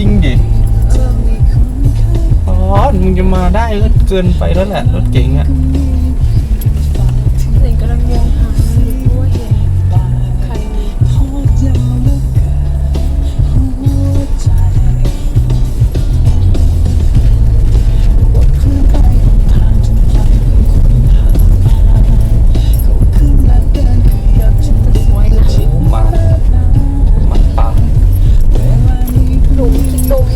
ริงดิอ๋อมึงจะมาได้ก็เกินไปแล้วแหละรถเก๋งอะ